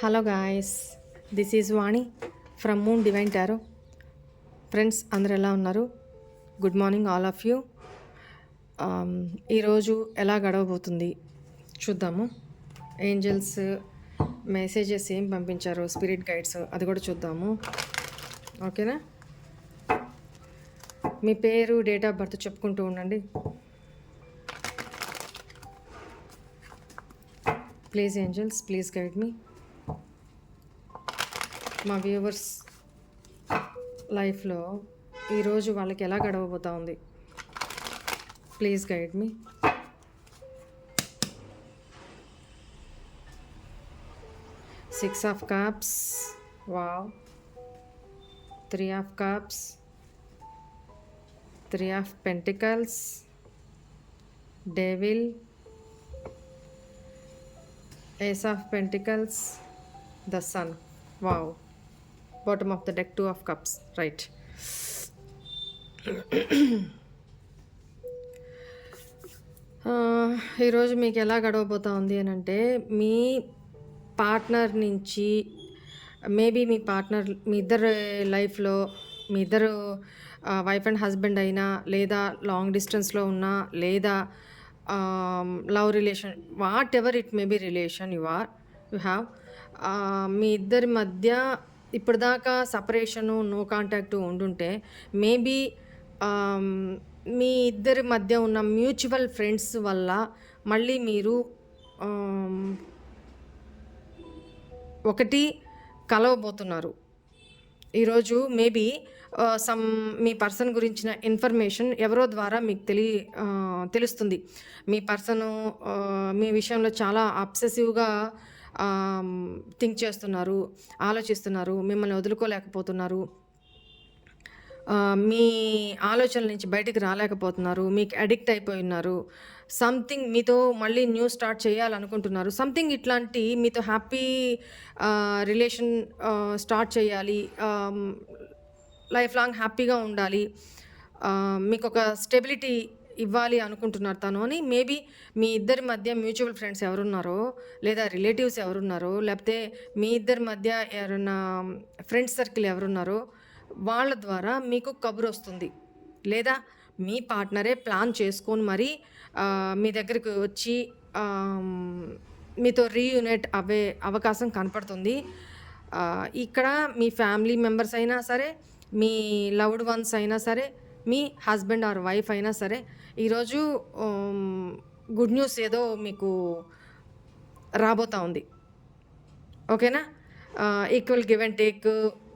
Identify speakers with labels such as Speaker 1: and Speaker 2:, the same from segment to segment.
Speaker 1: Hello guys this is Vani from Moon Divine Tarot. Friends అందరు ఎలా ఉన్నారు? Good morning all of you. ఈరోజు ఎలా గడవబోతుంది చూద్దాము. ఏంజల్స్ మెసేజెస్ ఏం పంపించారు? స్పిరిట్ గైడ్స్ అది కూడా చూద్దాము. ఓకేనా? మీ పేరు డేట్ ఆఫ్ బర్త్ చెప్పుకుంటూ ఉండండి. Please angels please guide me. మా వ్యూవర్స్ లైఫ్లో ఈరోజు వాళ్ళకి ఎలా గడవబోతా ఉంది? Please guide me. Six of cups. Wow. Three of cups. Three of pentacles. Devil. Ace of pentacles. The sun. Wow. Bottom of the deck two of cups right ఈరోజు మీకు ఎలా గడవబోతా ఉంది అని అంటే మీ పార్ట్నర్ నుంచి మేబీ మీ పార్ట్నర్ మీ ఇద్దరు లైఫ్లో మీ ఇద్దరు వైఫ్ అండ్ హస్బెండ్ అయినా లేదా లాంగ్ డిస్టెన్స్లో ఉన్నా లేదా love relation whatever it may be relation you are you have మీ ఇద్దరి మధ్య ఇప్పటిదాకా సపరేషను నో కాంటాక్ట్ ఉండుంటే మేబీ మీ ఇద్దరి మధ్య ఉన్న మ్యూచువల్ ఫ్రెండ్స్ వల్ల మళ్ళీ మీరు ఒకటి కలవబోతున్నారు. ఈరోజు మేబీ సమ్ మీ పర్సన్ గురించిన ఇన్ఫర్మేషన్ ఎవరో ద్వారా మీకు తెలి తెలుస్తుంది. మీ పర్సను మీ విషయంలో చాలా అబ్సెసివ్గా థింక్ చేస్తున్నారు ఆలోచిస్తున్నారు మిమ్మల్ని వదులుకోలేకపోతున్నారు. మీ ఆలోచనల నుంచి బయటికి రాలేకపోతున్నారు మీకు అడిక్ట్ అయిపోయి ఉన్నారు. సంథింగ్ మీతో మళ్ళీ న్యూ స్టార్ట్ చేయాలనుకుంటున్నారు. సంథింగ్ ఇట్లాంటి మీతో హ్యాపీ రిలేషన్ స్టార్ట్ చేయాలి. లైఫ్ లాంగ్ హ్యాపీగా ఉండాలి. మీకు ఒక స్టెబిలిటీ ఇవ్వాలి అనుకుంటున్నారు తను అని మేబీ మీ ఇద్దరి మధ్య మ్యూచువల్ ఫ్రెండ్స్ ఎవరున్నారో లేదా రిలేటివ్స్ ఎవరున్నారో లేకపోతే మీ ఇద్దరి మధ్య ఎవరైనా ఫ్రెండ్స్ సర్కిల్ ఎవరున్నారో వాళ్ళ ద్వారా మీకు కబురు వస్తుంది. లేదా మీ పార్ట్నరే ప్లాన్ చేసుకొని మరి మీ దగ్గరికి వచ్చి మీతో రీయూనైట్ అవ్వే అవకాశం కనపడుతుంది. ఇక్కడ మీ ఫ్యామిలీ మెంబర్స్ అయినా సరే మీ లవ్డ్ వన్స్ అయినా సరే మీ హస్బెండ్ ఆర్ వైఫ్ అయినా సరే ఈరోజు గుడ్ న్యూస్ ఏదో మీకు రాబోతా ఉంది. ఓకేనా? ఈక్వల్ గివ్ అండ్ టేక్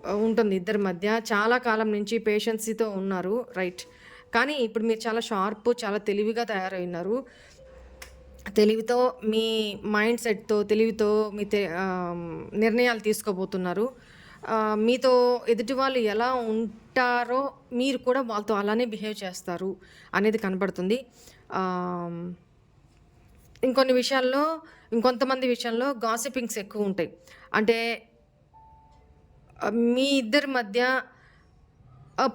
Speaker 1: ఉంటుంది ఇద్దరి మధ్య. చాలా కాలం నుంచి పేషెన్సీతో ఉన్నారు రైట్ కానీ ఇప్పుడు మీరు చాలా షార్ప్ చాలా తెలివిగా తయారైనారు. తెలివితో మీ మైండ్ సెట్తో తెలివితో మీ తె- నిర్ణయాలు తీసుకోబోతున్నారు. మీతో ఎదుటి వాళ్ళు ఎలా ఉంటారో మీరు కూడా వాళ్ళతో అలానే బిహేవ్ చేస్తారు అనేది కనబడుతుంది. ఇంకొన్ని విషయాల్లో ఇంకొంతమంది విషయంలో గాసిపింగ్స్ ఎక్కువ ఉంటాయి. అంటే మీ ఇద్దరి మధ్య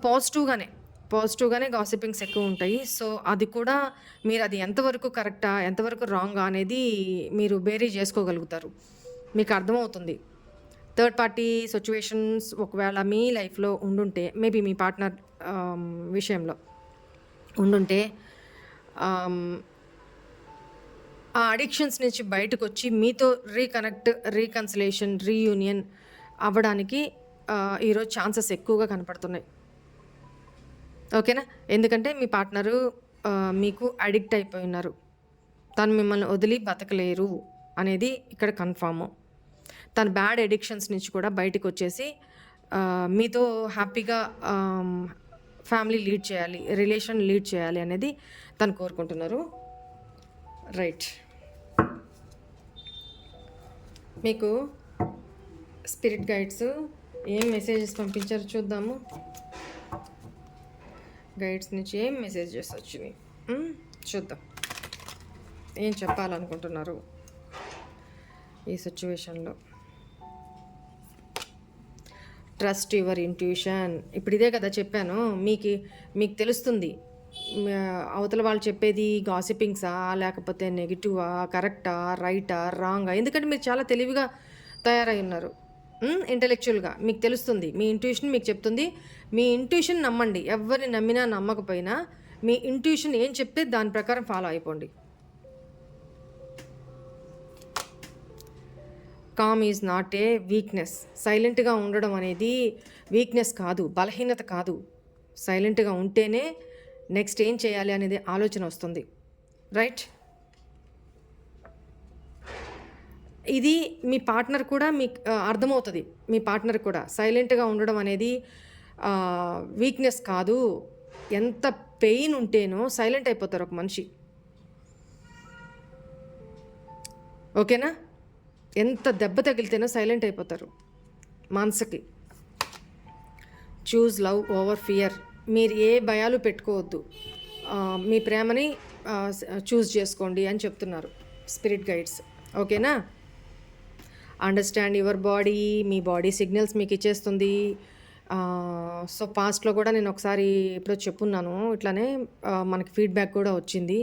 Speaker 1: పాజిటివ్గానే పాజిటివ్గానే గాసిపింగ్స్ ఎక్కువ ఉంటాయి. సో అది కూడా మీరు అది ఎంతవరకు కరెక్టా ఎంతవరకు రాంగా అనేది మీరు బేరీ చేసుకోగలుగుతారు. మీకు అర్థమవుతుంది. థర్డ్ పార్టీ సిచ్యువేషన్స్ ఒకవేళ మీ లైఫ్లో ఉండుంటే మేబీ మీ పార్ట్నర్ um, విషయంలో ఉండుంటే um, ఆ అడిక్షన్స్ నుంచి బయటకు వచ్చి మీతో రీకనెక్ట్ రీకన్సిలేషన్ రీయూనియన్ అవ్వడానికి ఈరోజు ఛాన్సెస్ ఎక్కువగా కనపడుతున్నాయి. ఓకేనా? ఎందుకంటే మీ పార్ట్నరు మీకు అడిక్ట్ అయిపోయి ఉన్నారు తను మిమ్మల్ని వదిలి బతకలేరు అనేది ఇక్కడ కన్ఫాము తన బ్యాడ్ ఎడిక్షన్స్ నుంచి కూడా బయటకు వచ్చేసి మీతో హ్యాపీగా ఫ్యామిలీ లీడ్ చేయాలి రిలేషన్ లీడ్ చేయాలి అనేది తను కోరుకుంటున్నారు. రైట్. మీకు స్పిరిట్ గైడ్స్ ఏం మెసేజెస్ పంపించారు చూద్దాము. గైడ్స్ నుంచి ఏం మెసేజెస్ వచ్చినాయి? చూద్దాం. ఏం చెప్పాలనుకుంటున్నారు ఈ సిచ్యువేషన్లో? Trust your intuition. ఇప్పుడు ఇదే కదా చెప్పాను. మీకు మీకు తెలుస్తుంది. అవతల వాళ్ళు చెప్పేది గాసిపింగ్సా లేకపోతే నెగిటివా కరెక్టా రైటా రాంగా? ఎందుకంటే మీరు చాలా తెలివిగా తయారై ఉన్నారు. ఇంటలెక్చువల్గా మీకు తెలుస్తుంది. మీ ఇంట్యూషన్ మీకు చెప్తుంది. మీ ఇంట్యూషన్ నమ్మండి. ఎవరిని నమ్మినా నమ్మకపోయినా మీ ఇంట్యూషన్ ఏం చెప్తే దాని ప్రకారం ఫాలో అయిపోండి. Calm is not a weakness సైలెంట్గా ఉండడం అనేది వీక్నెస్ కాదు బలహీనత కాదు. సైలెంట్గా ఉంటేనే నెక్స్ట్ ఏం చేయాలి అనేది ఆలోచన వస్తుంది. రైట్ ఇది మీ పార్ట్నర్ కూడా మీకు అర్థమవుతుంది. మీ పార్ట్నర్ కూడా. సైలెంట్గా ఉండడం అనేది వీక్నెస్ కాదు. ఎంత పెయిన్ ఉంటేనో సైలెంట్ అయిపోతారు ఒక మనిషి. ఓకేనా ఎంత దెబ్బ తగిలితేనో సైలెంట్ అయిపోతారు. మనసుకి. Choose love over fear. మీరు ఏ భయాలు పెట్టుకోవద్దు. మీ ప్రేమని చూస్ చేసుకోండి అని చెప్తున్నారు స్పిరిట్ గైడ్స్. ఓకేనా? అండర్స్టాండ్ యువర్ బాడీ మీ బాడీ సిగ్నల్స్ మీకు ఇచ్చేస్తుంది. సో పాస్ట్లో కూడా నేను ఒకసారి ఎప్పుడో చెప్పున్నాను. ఇట్లానే మనకి ఫీడ్బ్యాక్ కూడా వచ్చింది.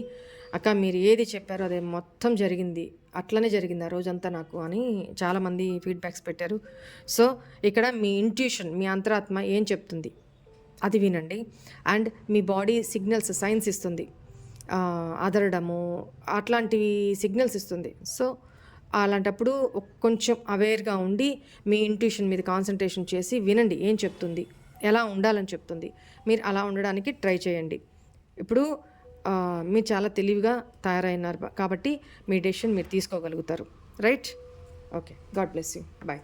Speaker 1: అక్క మీరు ఏది చెప్పారో అదే మొత్తం జరిగింది. అట్లనే జరిగింది ఆ రోజంతా నాకు అని చాలామంది ఫీడ్బ్యాక్స్ పెట్టారు. సో ఇక్కడ మీ ఇంట్యూషన్ మీ అంతరాత్మ ఏం చెప్తుంది? అది వినండి. అండ్ మీ బాడీ సిగ్నల్స్ సైన్స్ ఇస్తుంది. అదరడము అట్లాంటివి సిగ్నల్స్ ఇస్తుంది. సో అలాంటప్పుడు కొంచెం అవేర్గా ఉండి మీ ఇంట్యూషన్ మీద కాన్సన్ట్రేషన్ చేసి వినండి ఏం చెప్తుంది ఎలా ఉండాలని చెప్తుంది. మీరు అలా ఉండడానికి ట్రై చేయండి. ఇప్పుడు మీరు చాలా తెలివిగా తయారైనారు కాబట్టి మీ డెసిషన్ మీరు తీసుకోగలుగుతారు. Right okay god bless you bye